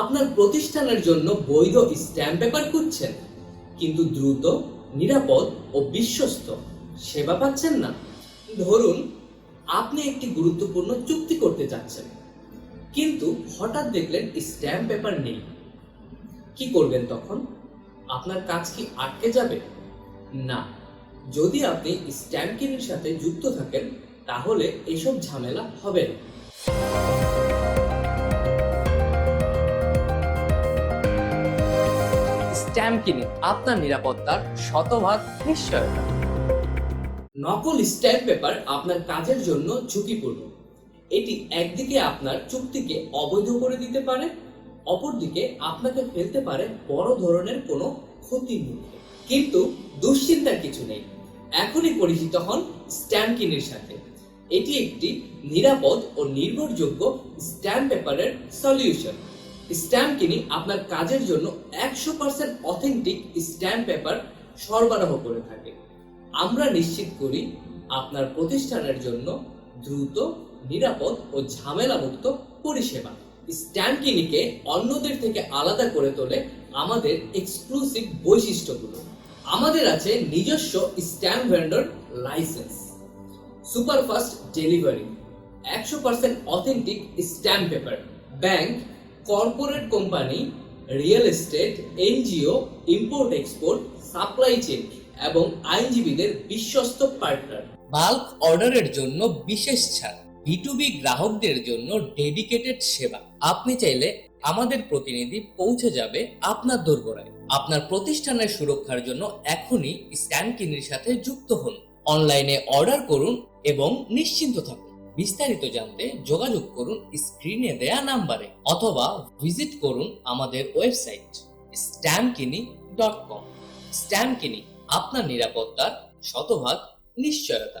আপনার প্রতিষ্ঠানের জন্য বৈধ স্ট্যাম্প পেপার খুঁজছেন, কিন্তু দ্রুত, নিরাপদ ও বিশ্বস্ত সেবা পাচ্ছেন না। ধরুন, আপনি একটি গুরুত্বপূর্ণ চুক্তি করতে যাচ্ছেন, কিন্তু হঠাৎ দেখলেন স্ট্যাম্প পেপার নেই। কি করবেন তখন? আপনার কাজ কি আটকে যাবে? না। যদি আপনি স্ট্যাম্প কিনের সাথে যুক্ত থাকেন, তাহলে এসব ঝামেলা হবে না। স্ট্যাম্প কিনে আপনার নিরাপত্তার শতভাগ নিশ্চয়তা। নকল স্ট্যাম্প পেপার আপনার কাজের জন্য ঝুঁকিপূর্ণ। এটি একদিকে আপনার চুক্তিকে অবৈধ করে দিতে পারে, অপরদিকে আপনাকে ফেলতে পারে বড় ধরনের কোনো ক্ষতির মুখে। কিন্তু দুশ্চিন্তার কিছু নেই। এখনই পরিচিত হন স্ট্যাম্প কিনের সাথে। এটি একটি নিরাপদ ও নির্ভরযোগ্য স্ট্যাম্প পেপারের সলিউশন। স্ট্যাম্প কিনি আপনার কাজের জন্য একশো পার্সেন্ট অথেন্টিক স্ট্যাম্প পেপার সরবরাহ করে থাকে। আমরা নিশ্চিত করি আপনার প্রতিষ্ঠানের জন্য দ্রুত, নিরাপদ ও ঝামেলামুক্ত পরিষেবা। স্ট্যাম্প কিনিকে অন্যদের থেকে আলাদা করে তোলে আমাদের এক্সক্লুসিভ বৈশিষ্ট্যগুলো। আমাদের আছে নিজস্ব stamp vendor license. Superfast delivery, একশো percent authentic stamp paper. Bank corporate company, real estate, NGO, import, export, supply chain এবং আইনজীবীদের বিশ্বস্ত পার্টনার। বাল্ক অর্ডারের জন্য বিশেষ ছাড় বিটুবি গ্রাহকদের জন্য ডেডিকেটেড সেবা। আপনি চাইলে আমাদের প্রতিনিধি পৌঁছে যাবে আপনার দোরগোড়ায়। আপনার প্রতিষ্ঠানের সুরক্ষার জন্য এখনই স্ট্যান্ড কিনির সাথে যুক্ত হন। অনলাইনে অর্ডার করুন এবং নিশ্চিন্ত থাকুন। বিস্তারিত জানতে যোগাযোগ করুন স্ক্রিনে দেয়া নাম্বারে অথবা ভিজিট করুন আমাদের ওয়েবসাইট স্ট্যাম্পকিনি ডট কম। স্ট্যাম্পকিনি আপনার নিরাপত্তার শতভাগ, নিশ্চয়তা।